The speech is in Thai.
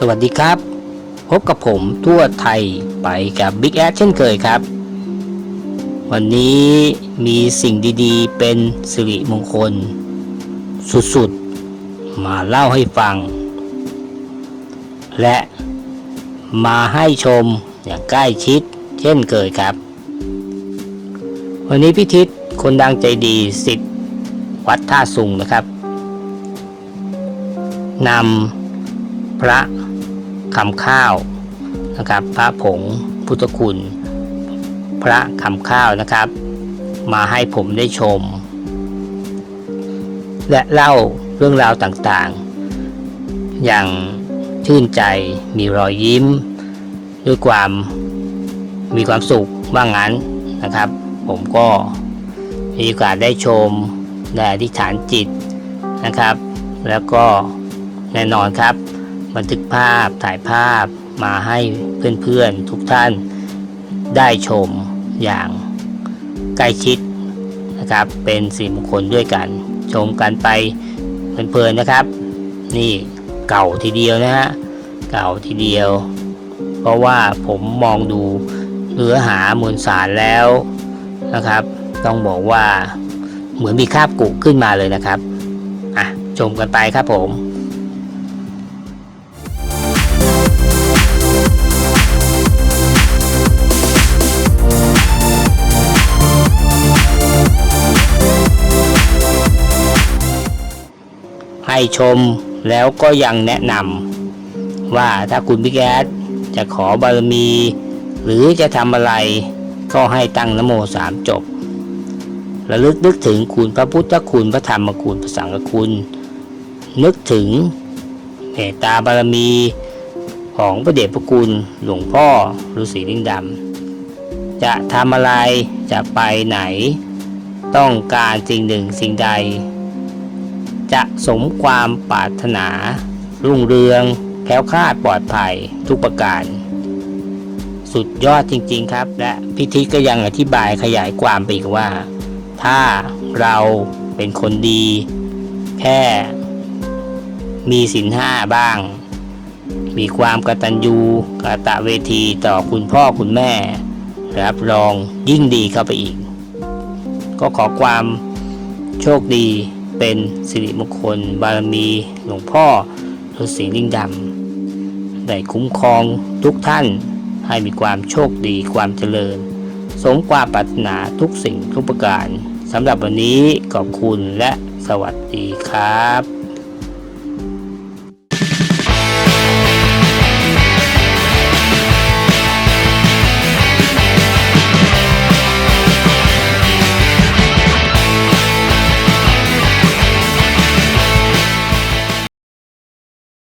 สวัสดีครับ พบกับผมทั่วไทยไปกับ Big a อเช่นเคยครับ วันนี้มีสิ่งดีๆ เป็นสิริมงคล สุดๆ มาเล่าให้ฟัง และมาให้ชมอย่างใกล้ชิดเช่นเคยครับ วันนี้พิทิศคนดังใจดีสิทธิ์วัดท่าสุงนะครับนำ พระคำข้าวนะครับ พระผงพุทธคุณ พระคำข้าวนะครับ มาให้ผมได้ชม และเล่าเรื่องราวต่างๆ อย่างชื่นใจมีรอยยิ้ม ด้วยความมีความสุขว่างั้นนะครับ ผมก็มีโอกาสได้ชมได้อธิษฐานจิตนะครับ แล้วก็แน่นอนครับ บันทึกภาพถ่ายภาพมาให้เพื่อนๆทุกท่านได้ชมอย่างใกล้ชิดนะครับ เป็นสีมงคลด้วยกัน ชมกันไปเพลินๆนะครับ นี่เก่าทีเดียวนะฮะเก่าทีเดียว เพราะว่าผมมองดูเนื้อหามวลสารแล้วนะครับ ต้องบอกว่าเหมือนมีคราบกุขึ้นมาเลยนะครับอะชมกันไปครับผม ชมแล้วก็ยังแนะนำว่าถ้าคุณพี่แก๊สจะขอบารมี หรือจะทำอะไร ก็ให้ตั้งนโมสามจบระลึกนึกถึงคุณพระพุทธคุณพระธรรมคุณพระสังฆคุณ นึกถึงเมตตาบารมีของพระเดชพระคุณหลวงพ่อฤาษีลิงดำจะทำอะไรจะไปไหน ต้องการสิ่งหนึ่งสิ่งใด จะสมความปรารถนา รุ่งเรือง แคล้วคลาดปลอดภัยทุกประการ สุดยอดจริงๆครับ และพิธีก็ยังอธิบายขยายความไปอีกว่า ถ้าเราเป็นคนดี แค่มีศีลห้าบ้าง มีความกตัญญูกตะเวทีต่อคุณพ่อคุณแม่ รับรองยิ่งดีเข้าไปอีก ก็ขอความโชคดี เป็นสิริมงคล บารมีหลวงพ่อฤาษีลิงดำได้คุ้มครองทุกท่านให้มีความโชคดีความเจริญ สมความปรารถนาทุกสิ่งทุกประการสำหรับวันนี้ขอบคุณและสวัสดีครับ